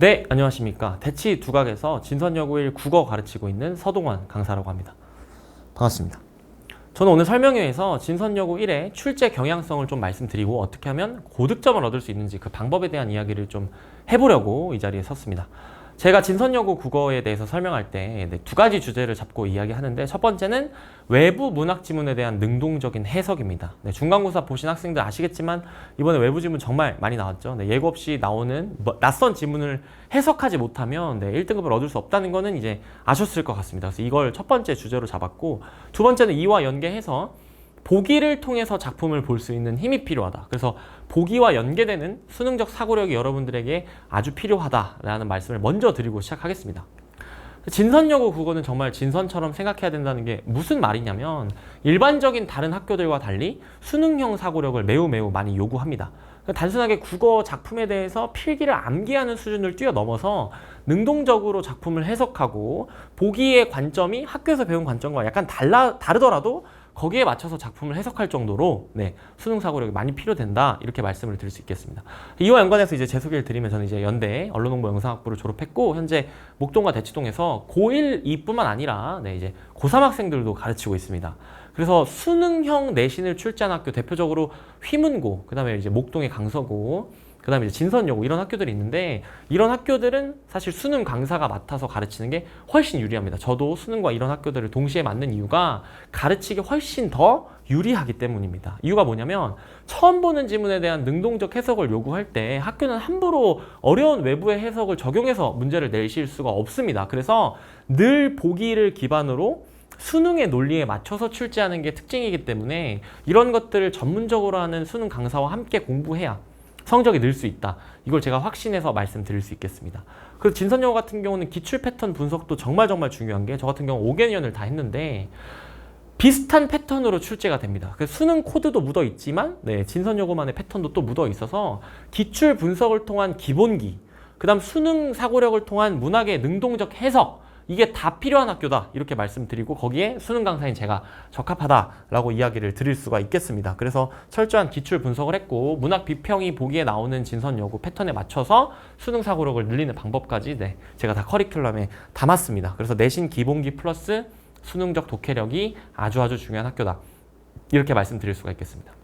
네, 안녕하십니까. 대치 두각에서 진선여고일 국어 가르치고 있는 서동환 강사라고 합니다. 반갑습니다. 저는 오늘 설명회에서 진선여고 1의 출제 경향성을 좀 말씀드리고 어떻게 하면 고득점을 얻을 수 있는지 그 방법에 대한 이야기를 좀 해보려고 이 자리에 섰습니다. 제가 진선여고 국어에 대해서 설명할 때 두 가지 주제를 잡고 이야기하는데 첫 번째는 외부 문학 지문에 대한 능동적인 해석입니다. 네, 중간고사 보신 학생들 아시겠지만 이번에 외부 지문 정말 많이 나왔죠. 네, 예고 없이 나오는 뭐- 낯선 지문을 해석하지 못하면 네, 1등급을 얻을 수 없다는 거는 이제 아셨을 것 같습니다. 그래서 이걸 첫 번째 주제로 잡았고 두 번째는 이와 연계해서 보기를 통해서 작품을 볼 수 있는 힘이 필요하다. 그래서 보기와 연계되는 수능적 사고력이 여러분들에게 아주 필요하다라는 말씀을 먼저 드리고 시작하겠습니다. 진선여고 국어는 정말 진선처럼 생각해야 된다는 게 무슨 말이냐면 일반적인 다른 학교들과 달리 수능형 사고력을 매우 매우 많이 요구합니다. 단순하게 국어 작품에 대해서 필기를 암기하는 수준을 뛰어넘어서 능동적으로 작품을 해석하고 보기의 관점이 학교에서 배운 관점과 약간 달라 다르더라도 거기에 맞춰서 작품을 해석할 정도로 네, 수능 사고력이 많이 필요된다 이렇게 말씀을 드릴 수 있겠습니다. 이와 연관해서 이제 제 소개를 드리면 저는 이제 연대 언론홍보 영상학부를 졸업했고 현재 목동과 대치동에서 고1 2뿐만 아니라 네, 이제 고3 학생들도 가르치고 있습니다. 그래서 수능형 내신을 출제한 학교 대표적으로 휘문고, 그 다음에 이제 목동의 강서고, 그 다음에 이제 진선여고 이런 학교들이 있는데 이런 학교들은 사실 수능 강사가 맡아서 가르치는 게 훨씬 유리합니다. 저도 수능과 이런 학교들을 동시에 맡는 이유가 가르치기 훨씬 더 유리하기 때문입니다. 이유가 뭐냐면 처음 보는 지문에 대한 능동적 해석을 요구할 때 학교는 함부로 어려운 외부의 해석을 적용해서 문제를 내실 수가 없습니다. 그래서 늘 보기를 기반으로 수능의 논리에 맞춰서 출제하는 게 특징이기 때문에 이런 것들을 전문적으로 하는 수능 강사와 함께 공부해야 성적이 늘 수 있다. 이걸 제가 확신해서 말씀드릴 수 있겠습니다. 그리고 진선여고 같은 경우는 기출 패턴 분석도 정말 정말 중요한 게 저 같은 경우 5개년을 다 했는데 비슷한 패턴으로 출제가 됩니다. 그래서 수능 코드도 묻어 있지만 네, 진선여고만의 패턴도 또 묻어 있어서 기출 분석을 통한 기본기, 그다음 수능 사고력을 통한 문학의 능동적 해석 이게 다 필요한 학교다 이렇게 말씀드리고 거기에 수능 강사인 제가 적합하다라고 이야기를 드릴 수가 있겠습니다. 그래서 철저한 기출 분석을 했고 문학 비평이 보기에 나오는 진선여고 패턴에 맞춰서 수능 사고력을 늘리는 방법까지 네, 제가 다 커리큘럼에 담았습니다. 그래서 내신 기본기 플러스 수능적 독해력이 아주 아주 중요한 학교다. 이렇게 말씀드릴 수가 있겠습니다.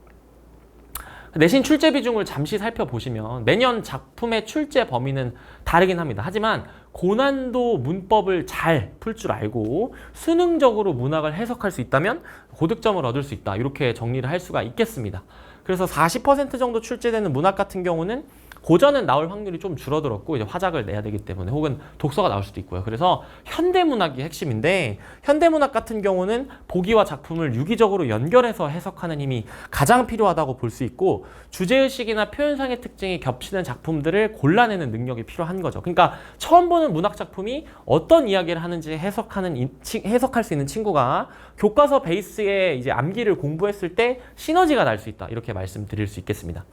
내신 출제 비중을 잠시 살펴보시면 매년 작품의 출제 범위는 다르긴 합니다. 하지만 고난도 문법을 잘 풀 줄 알고 수능적으로 문학을 해석할 수 있다면 고득점을 얻을 수 있다. 이렇게 정리를 할 수가 있겠습니다. 그래서 40% 정도 출제되는 문학 같은 경우는 고전은 나올 확률이 좀 줄어들었고 이제 화작을 내야 되기 때문에 혹은 독서가 나올 수도 있고요. 그래서 현대문학이 핵심인데 현대문학 같은 경우는 보기와 작품을 유기적으로 연결해서 해석하는 힘이 가장 필요하다고 볼 수 있고 주제의식이나 표현상의 특징이 겹치는 작품들을 골라내는 능력이 필요한 거죠. 그러니까 처음 보는 문학 작품이 어떤 이야기를 하는지 해석하는 해석할 수 있는 친구가 교과서 베이스에 이제 암기를 공부했을 때 시너지가 날 수 있다. 이렇게 말씀드릴 수 있겠습니다.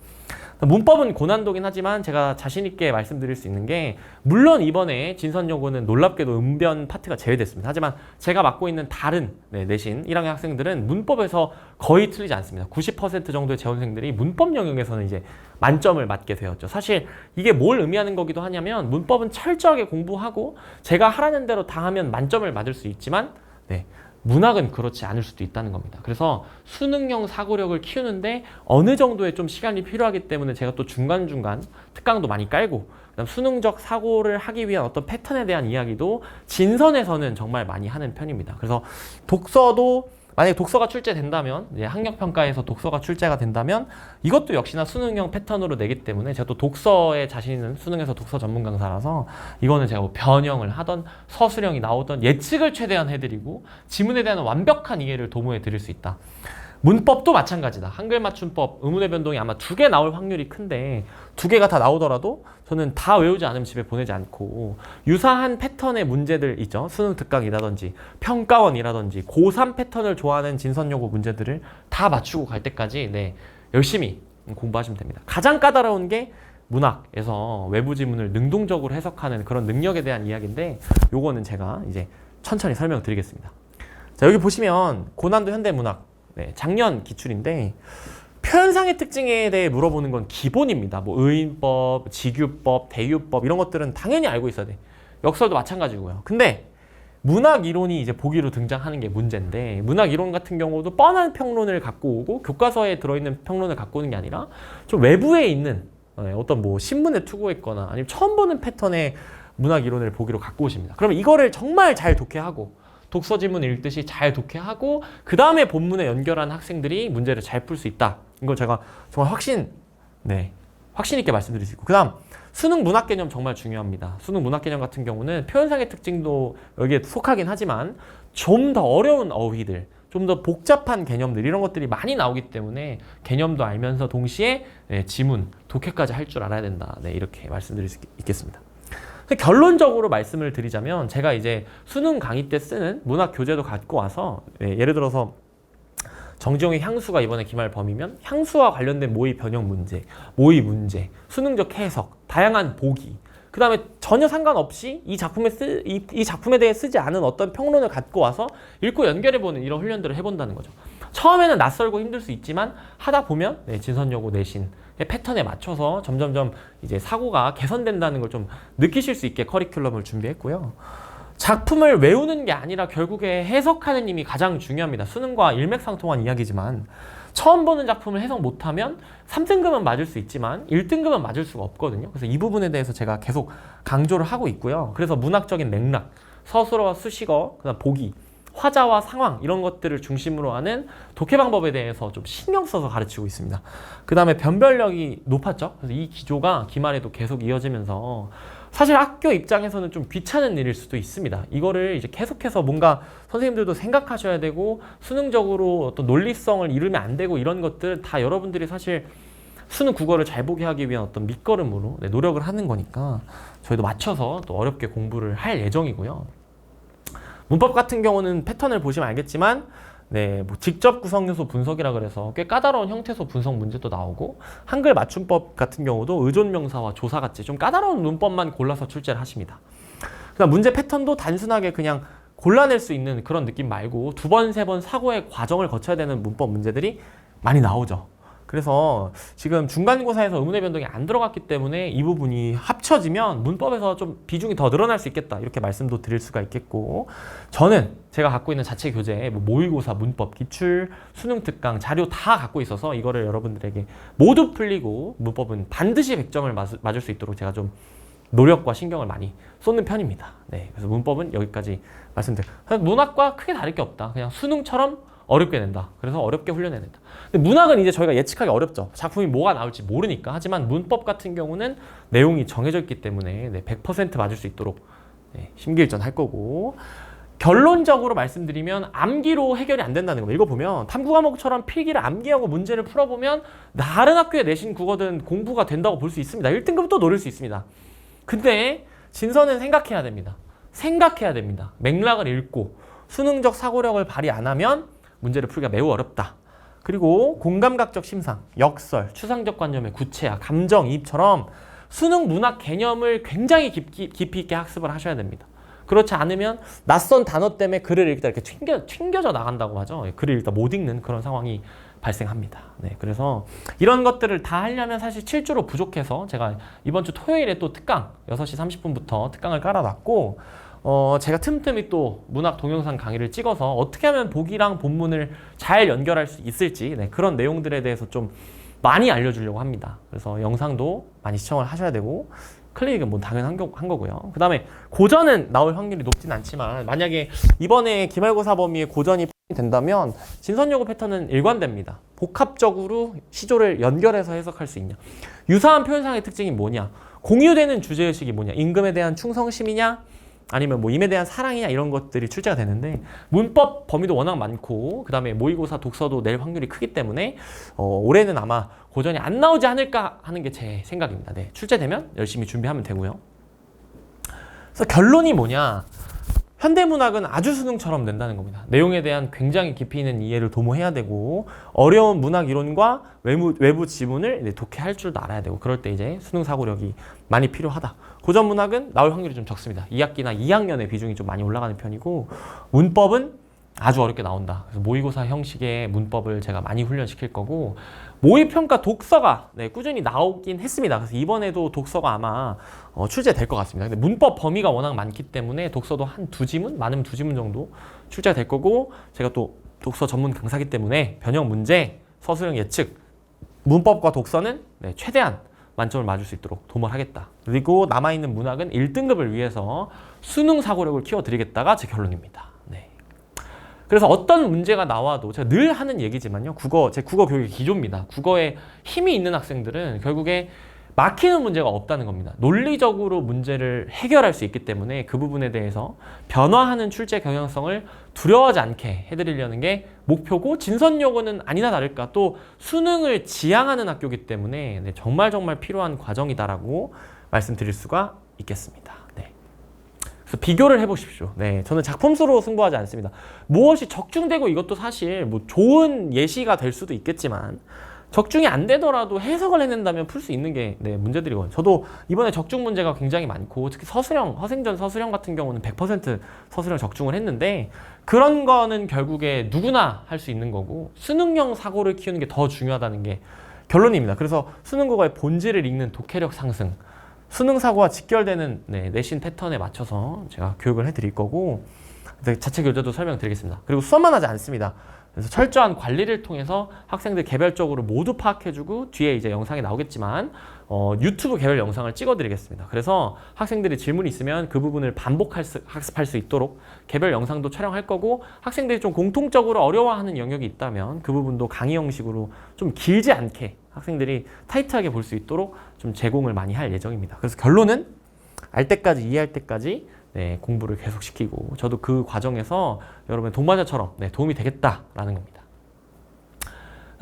문법은 고난도긴 하지만 제가 자신 있게 말씀드릴 수 있는 게 물론 이번에 진선여고는 놀랍게도 음변 파트가 제외됐습니다. 하지만 제가 맡고 있는 다른 네, 내신 1학년 학생들은 문법에서 거의 틀리지 않습니다. 90% 정도의 재원생들이 문법 영역에서는 이제 만점을 맞게 되었죠. 사실 이게 뭘 의미하는 거기도 하냐면 문법은 철저하게 공부하고 제가 하라는 대로 다 하면 만점을 맞을 수 있지만 네, 문학은 그렇지 않을 수도 있다는 겁니다. 그래서 수능형 사고력을 키우는데 어느 정도의 좀 시간이 필요하기 때문에 제가 또 중간중간 특강도 많이 깔고 그다음 수능적 사고를 하기 위한 어떤 패턴에 대한 이야기도 진선에서는 정말 많이 하는 편입니다. 그래서 독서도 만약에 독서가 출제된다면 학력평가에서 독서가 출제가 된다면 이것도 역시나 수능형 패턴으로 내기 때문에 제가 또 독서에 자신 있는 수능에서 독서 전문 강사라서 이거는 제가 뭐 변형을 하던 서술형이 나오던 예측을 최대한 해드리고 지문에 대한 완벽한 이해를 도모해 드릴 수 있다. 문법도 마찬가지다. 한글 맞춤법, 의문의 변동이 아마 두 개 나올 확률이 큰데 두 개가 다 나오더라도 저는 다 외우지 않으면 집에 보내지 않고 유사한 패턴의 문제들 있죠. 수능 특강이라든지 평가원이라든지 고3 패턴을 좋아하는 진선여고 문제들을 다 맞추고 갈 때까지 네, 열심히 공부하시면 됩니다. 가장 까다로운 게 문학에서 외부 지문을 능동적으로 해석하는 그런 능력에 대한 이야기인데 요거는 제가 이제 천천히 설명드리겠습니다. 자 여기 보시면 고난도 현대문학 네, 작년 기출인데 표현상의 특징에 대해 물어보는 건 기본입니다. 뭐 의인법, 직유법, 대유법 이런 것들은 당연히 알고 있어야 돼. 역설도 마찬가지고요. 근데 문학 이론이 이제 보기로 등장하는 게 문제인데 문학 이론 같은 경우도 뻔한 평론을 갖고 오고 교과서에 들어있는 평론을 갖고 오는 게 아니라 좀 외부에 있는 예, 어떤 뭐 신문에 투고했거나 아니면 처음 보는 패턴의 문학 이론을 보기로 갖고 오십니다. 그러면 이거를 정말 잘 독해하고 독서 지문 읽듯이 잘 독해하고 그 다음에 본문에 연결한 학생들이 문제를 잘 풀 수 있다. 이거 제가 정말 확신, 네, 확신 있게 말씀드릴 수 있고 그 다음 수능 문학 개념 정말 중요합니다. 수능 문학 개념 같은 경우는 표현상의 특징도 여기에 속하긴 하지만 좀 더 어려운 어휘들, 좀 더 복잡한 개념들 이런 것들이 많이 나오기 때문에 개념도 알면서 동시에 네, 지문, 독해까지 할 줄 알아야 된다. 네, 이렇게 말씀드릴 수 있- 있겠습니다. 결론적으로 말씀을 드리자면 제가 이제 수능 강의 때 쓰는 문학 교재도 갖고 와서 예, 예를 들어서 정지용의 향수가 이번에 기말 범위면 향수와 관련된 모의 변형 문제, 모의 문제, 수능적 해석, 다양한 보기. 그 다음에 전혀 상관없이 이 작품에 쓰, 이, 이 작품에 대해 쓰지 않은 어떤 평론을 갖고 와서 읽고 연결해보는 이런 훈련들을 해본다는 거죠. 처음에는 낯설고 힘들 수 있지만 하다 보면 네, 진선여고 내신 패턴에 맞춰서 점점점 이제 사고가 개선된다는 걸 좀 느끼실 수 있게 커리큘럼을 준비했고요. 작품을 외우는 게 아니라 결국에 해석하는 힘이 가장 중요합니다. 수능과 일맥상통한 이야기지만 처음 보는 작품을 해석 못하면 3등급은 맞을 수 있지만 1등급은 맞을 수가 없거든요. 그래서 이 부분에 대해서 제가 계속 강조를 하고 있고요. 그래서 문학적인 맥락, 서술어와 수식어, 그다음 보기, 화자와 상황 이런 것들을 중심으로 하는 독해 방법에 대해서 좀 신경 써서 가르치고 있습니다. 그 다음에 변별력이 높았죠. 그래서 이 기조가 기말에도 계속 이어지면서 사실 학교 입장에서는 좀 귀찮은 일일 수도 있습니다. 이거를 이제 계속해서 뭔가 선생님들도 생각하셔야 되고 수능적으로 어떤 논리성을 이루면 안 되고 이런 것들 다 여러분들이 사실 수능 국어를 잘 보게 하기 위한 어떤 밑거름으로 네, 노력을 하는 거니까 저희도 맞춰서 또 어렵게 공부를 할 예정이고요. 문법 같은 경우는 패턴을 보시면 알겠지만 네, 뭐 직접 구성 요소 분석이라 그래서 꽤 까다로운 형태소 분석 문제도 나오고 한글 맞춤법 같은 경우도 의존 명사와 조사 같이 좀 까다로운 문법만 골라서 출제를 하십니다. 그다음 문제 패턴도 단순하게 그냥 골라낼 수 있는 그런 느낌 말고 두 번, 세 번 사고의 과정을 거쳐야 되는 문법 문제들이 많이 나오죠. 그래서 지금 중간고사에서 의문의 변동이 안 들어갔기 때문에 이 부분이 합쳐지면 문법에서 좀 비중이 더 늘어날 수 있겠다 이렇게 말씀도 드릴 수가 있겠고 저는 제가 갖고 있는 자체 교재 뭐 모의고사 문법 기출 수능 특강 자료 다 갖고 있어서 이거를 여러분들에게 모두 풀리고 문법은 반드시 100점을 맞을 수 있도록 제가 좀 노력과 신경을 많이 쏟는 편입니다. 네, 그래서 문법은 여기까지 말씀드려요. 문학과 크게 다를 게 없다. 그냥 수능처럼 어렵게 낸다. 그래서 어렵게 훈련해낸다. 근데 문학은 이제 저희가 예측하기 어렵죠. 작품이 뭐가 나올지 모르니까. 하지만 문법 같은 경우는 내용이 정해져 있기 때문에 네, 100% 맞을 수 있도록 네, 심기일전 할 거고. 결론적으로 말씀드리면 암기로 해결이 안 된다는 겁니다. 읽어보면 탐구 과목처럼 필기를 암기하고 문제를 풀어보면 다른 학교에 내신 국어든 공부가 된다고 볼 수 있습니다. 1등급도 노릴 수 있습니다. 근데 진서는 생각해야 됩니다. 생각해야 됩니다. 맥락을 읽고 수능적 사고력을 발휘 안 하면 문제를 풀기가 매우 어렵다. 그리고 공감각적 심상, 역설, 추상적 관념의 구체화, 감정이입처럼 수능 문학 개념을 굉장히 깊이, 깊이 있게 학습을 하셔야 됩니다. 그렇지 않으면 낯선 단어 때문에 글을 읽다 이렇게 튕겨, 튕겨져 나간다고 하죠. 글을 읽다 못 읽는 그런 상황이 발생합니다. 네, 그래서 이런 것들을 다 하려면 사실 7주로 부족해서 제가 이번 주 토요일에 또 특강 6시 30분부터 특강을 깔아놨고 어, 제가 틈틈이 또 문학 동영상 강의를 찍어서 어떻게 하면 보기랑 본문을 잘 연결할 수 있을지 네, 그런 내용들에 대해서 좀 많이 알려주려고 합니다. 그래서 영상도 많이 시청을 하셔야 되고 클릭은 뭐 당연한 거, 한 거고요. 그 다음에 고전은 나올 확률이 높진 않지만 만약에 이번에 기말고사 범위에 고전이 된다면 진선여고 패턴은 일관됩니다. 복합적으로 시조를 연결해서 해석할 수 있냐. 유사한 표현상의 특징이 뭐냐. 공유되는 주제의식이 뭐냐. 임금에 대한 충성심이냐. 아니면 뭐 임에 대한 사랑이냐 이런 것들이 출제가 되는데 문법 범위도 워낙 많고 그 다음에 모의고사 독서도 낼 확률이 크기 때문에 어, 올해는 아마 고전이 안 나오지 않을까 하는 게 제 생각입니다. 네, 출제되면 열심히 준비하면 되고요. 그래서 결론이 뭐냐? 현대문학은 아주 수능처럼 된다는 겁니다. 내용에 대한 굉장히 깊이 있는 이해를 도모해야 되고 어려운 문학 이론과 외부, 외부 지문을 독해할 줄도 알아야 되고 그럴 때 이제 수능 사고력이 많이 필요하다. 고전 문학은 나올 확률이 좀 적습니다. 2학기나 2학년의 비중이 좀 많이 올라가는 편이고 문법은 아주 어렵게 나온다. 그래서 모의고사 형식의 문법을 제가 많이 훈련시킬 거고 모의평가 독서가 네, 꾸준히 나오긴 했습니다. 그래서 이번에도 독서가 아마 어, 출제될 것 같습니다. 근데 문법 범위가 워낙 많기 때문에 독서도 한 두 지문, 많으면 두 지문 정도 출제가 될 거고 제가 또 독서 전문 강사기 때문에 변형 문제, 서술형 예측, 문법과 독서는 네, 최대한 만점을 맞을 수 있도록 도모하겠다. 그리고 남아있는 문학은 1등급을 위해서 수능 사고력을 키워드리겠다가 제 결론입니다. 네. 그래서 어떤 문제가 나와도 제가 늘 하는 얘기지만요. 국어, 제 국어 교육의 기조입니다. 국어에 힘이 있는 학생들은 결국에 막히는 문제가 없다는 겁니다. 논리적으로 문제를 해결할 수 있기 때문에 그 부분에 대해서 변화하는 출제 경향성을 두려워하지 않게 해드리려는 게 목표고 진선여고는 아니나 다를까 또 수능을 지향하는 학교이기 때문에 네, 정말 정말 필요한 과정이다라고 말씀드릴 수가 있겠습니다. 비교를 해보십시오. 네, 저는 작품 수로 승부하지 않습니다. 무엇이 적중되고 이것도 사실 뭐 좋은 예시가 될 수도 있겠지만 적중이 안 되더라도 해석을 해낸다면 풀 수 있는 게 네, 문제들이거든요. 저도 이번에 적중 문제가 굉장히 많고 특히 서술형, 허생전 서술형 같은 경우는 100% 서술형 적중을 했는데 그런 거는 결국에 누구나 할 수 있는 거고 수능형 사고를 키우는 게 더 중요하다는 게 결론입니다. 그래서 수능국어의 본질을 읽는 독해력 상승, 수능 사고와 직결되는 네, 내신 패턴에 맞춰서 제가 교육을 해드릴 거고 네, 자체 교재도 설명드리겠습니다. 그리고 수업만 하지 않습니다. 그래서 철저한 관리를 통해서 학생들 개별적으로 모두 파악해주고 뒤에 이제 영상이 나오겠지만 어, 유튜브 개별 영상을 찍어드리겠습니다. 그래서 학생들이 질문이 있으면 그 부분을 반복할 수, 학습할 수 있도록 개별 영상도 촬영할 거고 학생들이 좀 공통적으로 어려워하는 영역이 있다면 그 부분도 강의 형식으로 좀 길지 않게 학생들이 타이트하게 볼 수 있도록 좀 제공을 많이 할 예정입니다. 그래서 결론은 알 때까지 이해할 때까지 네, 공부를 계속 시키고 저도 그 과정에서 여러분의 동반자처럼 네, 도움이 되겠다라는 겁니다.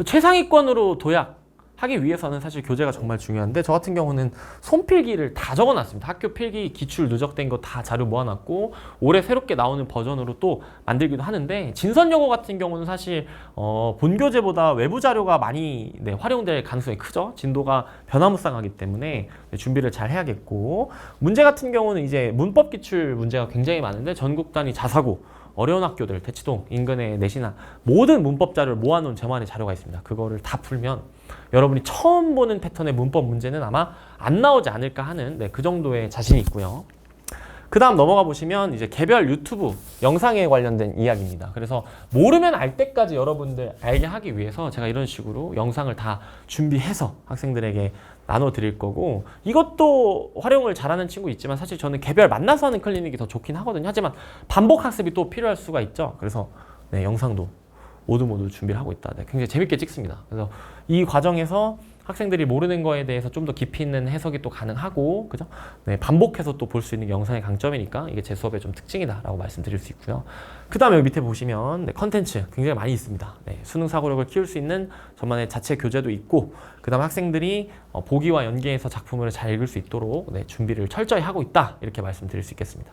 최상위권으로 도약 하기 위해서는 사실 교재가 정말 중요한데 저 같은 경우는 손필기를 다 적어놨습니다. 학교 필기 기출 누적된 거 다 자료 모아놨고 올해 새롭게 나오는 버전으로 또 만들기도 하는데 진선여고 같은 경우는 사실 어, 본교재보다 외부 자료가 많이 네, 활용될 가능성이 크죠. 진도가 변화무쌍하기 때문에 네, 준비를 잘 해야겠고 문제 같은 경우는 이제 문법 기출 문제가 굉장히 많은데 전국 단위 자사고 어려운 학교들 대치동 인근의 내신나 모든 문법 자료를 모아놓은 저만의 자료가 있습니다. 그거를 다 풀면 여러분이 처음 보는 패턴의 문법 문제는 아마 안 나오지 않을까 하는 네, 그 정도의 자신이 있고요. 그 다음 넘어가 보시면 이제 개별 유튜브 영상에 관련된 이야기입니다. 그래서 모르면 알 때까지 여러분들 알게 하기 위해서 제가 이런 식으로 영상을 다 준비해서 학생들에게 나눠 드릴 거고 이것도 활용을 잘하는 친구 있지만 사실 저는 개별 만나서 하는 클리닉이 더 좋긴 하거든요. 하지만 반복 학습이 또 필요할 수가 있죠. 그래서 네, 영상도 모두 모두 준비를 하고 있다. 네, 굉장히 재밌게 찍습니다. 그래서 이 과정에서 학생들이 모르는 거에 대해서 좀 더 깊이 있는 해석이 또 가능하고 그죠? 네, 반복해서 또 볼 수 있는 게 영상의 강점이니까 이게 제 수업의 좀 특징이다라고 말씀드릴 수 있고요. 그 다음에 여기 밑에 보시면 네, 컨텐츠 굉장히 많이 있습니다. 네, 수능 사고력을 키울 수 있는 저만의 자체 교재도 있고 그 다음 학생들이 어, 보기와 연계해서 작품을 잘 읽을 수 있도록 네, 준비를 철저히 하고 있다 이렇게 말씀드릴 수 있겠습니다.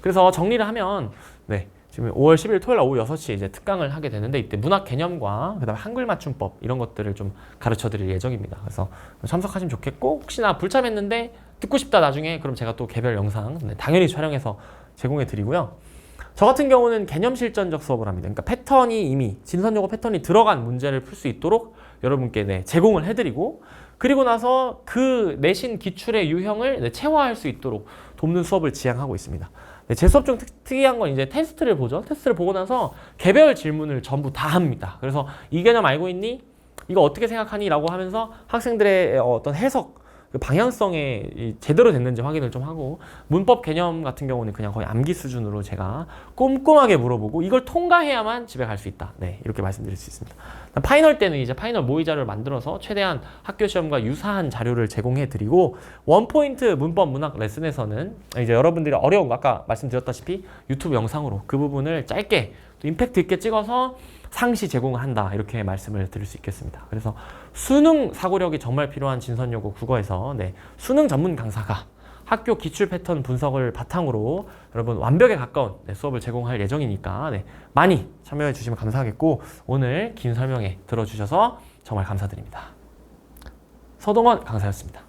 그래서 정리를 하면 네, 지금 5월 10일 토요일 오후 6시에 이제 특강을 하게 되는데 이때 문학 개념과 그다음에 한글 맞춤법 이런 것들을 좀 가르쳐 드릴 예정입니다. 그래서 참석하시면 좋겠고 혹시나 불참했는데 듣고 싶다 나중에 그럼 제가 또 개별 영상 네, 당연히 촬영해서 제공해 드리고요. 저 같은 경우는 개념 실전적 수업을 합니다. 그러니까 패턴이 이미 진선요고 패턴이 들어간 문제를 풀 수 있도록 여러분께 네, 제공을 해드리고 그리고 나서 그 내신 기출의 유형을 네, 체화할 수 있도록 돕는 수업을 지향하고 있습니다. 네, 제 수업 중 특, 특이한 건 이제 테스트를 보죠. 테스트를 보고 나서 개별 질문을 전부 다 합니다. 그래서 이 개념 알고 있니? 이거 어떻게 생각하니? 라고 하면서 학생들의 어떤 해석, 그 방향성에 이 제대로 됐는지 확인을 좀 하고 문법 개념 같은 경우는 그냥 거의 암기 수준으로 제가 꼼꼼하게 물어보고 이걸 통과해야만 집에 갈 수 있다. 네, 이렇게 말씀드릴 수 있습니다. 파이널 때는 이제 파이널 모의 자료를 만들어서 최대한 학교 시험과 유사한 자료를 제공해 드리고 원포인트 문법 문학 레슨에서는 이제 여러분들이 어려운 거 아까 말씀드렸다시피 유튜브 영상으로 그 부분을 짧게 또 임팩트 있게 찍어서 상시 제공을 한다 이렇게 말씀을 드릴 수 있겠습니다. 그래서 수능 사고력이 정말 필요한 진선여고 국어에서 네, 수능 전문 강사가 학교 기출 패턴 분석을 바탕으로 여러분 완벽에 가까운 네, 수업을 제공할 예정이니까 네, 많이 참여해 주시면 감사하겠고 오늘 긴 설명에 들어주셔서 정말 감사드립니다. 서동원 강사였습니다.